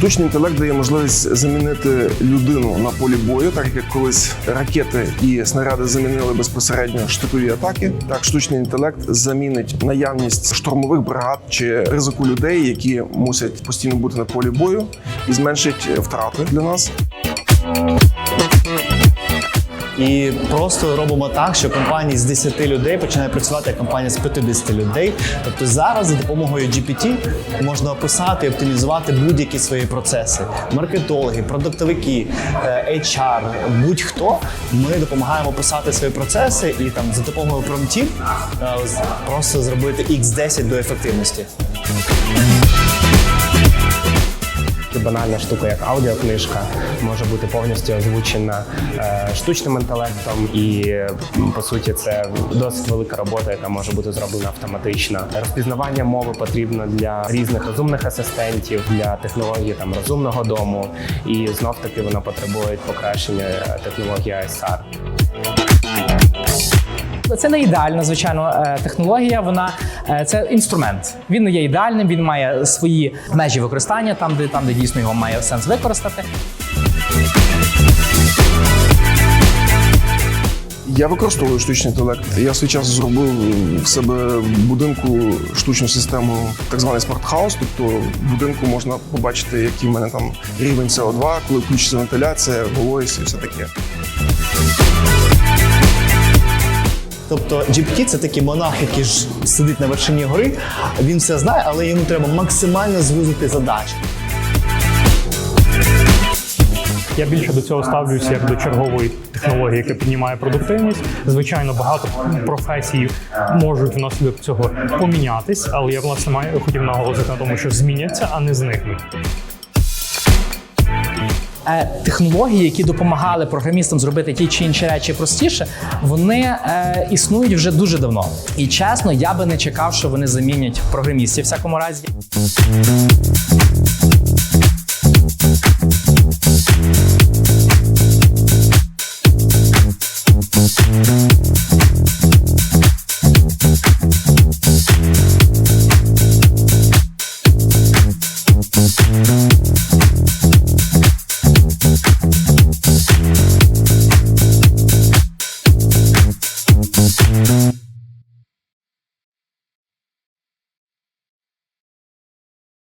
Штучний інтелект дає можливість замінити людину на полі бою, так як колись ракети і снаряди замінили безпосередньо штукові атаки. Так, штучний інтелект замінить наявність штурмових бригад чи ризику людей, які мусять постійно бути на полі бою, і зменшить втрати для нас. І просто робимо так, що компанія з 10 людей починає працювати як компанія з 50 людей. Тобто зараз за допомогою GPT можна описати і оптимізувати будь-які свої процеси. Маркетологи, продуктовики, е, HR, будь-хто. Ми допомагаємо писати свої процеси і там за допомогою промптів е, просто зробити x10 до ефективності. І банальна штука, як аудіокнижка, може бути повністю озвучена е, штучним інтелектом, і по суті це досить велика робота, яка може бути зроблена автоматично. Розпізнавання мови потрібно для різних розумних асистентів, для технології там розумного дому, і знов таки вона потребує покращення е, технології ISR. Це не ідеальна, звичайно, е, технологія. Вона е, це інструмент. Він не є ідеальним, він має свої межі використання, там, де там, де дійсно його має сенс використати. Я використовую штучний інтелект. Я свій час зробив в себе в будинку штучну систему, так званий смарт-хаус. Тобто в будинку можна побачити, який в мене там рівень СО2, коли включиться вентиляція, вологість і все таке. Тобто GPT – це такий монах, який ж сидить на вершині гори. Він все знає, але йому треба максимально звузити задачі. Я більше до цього ставлюся як до чергової технології, яка піднімає продуктивність. Звичайно, багато професій можуть внаслідок цього помінятись, але я власне маю хотів наголосити на тому, що зміняться, а не зникнуть. Е, Технології, які допомагали програмістам зробити ті чи інші речі простіше, вони е, існують вже дуже давно. І чесно, я би не чекав, що вони замінять програмістів в всякому разі.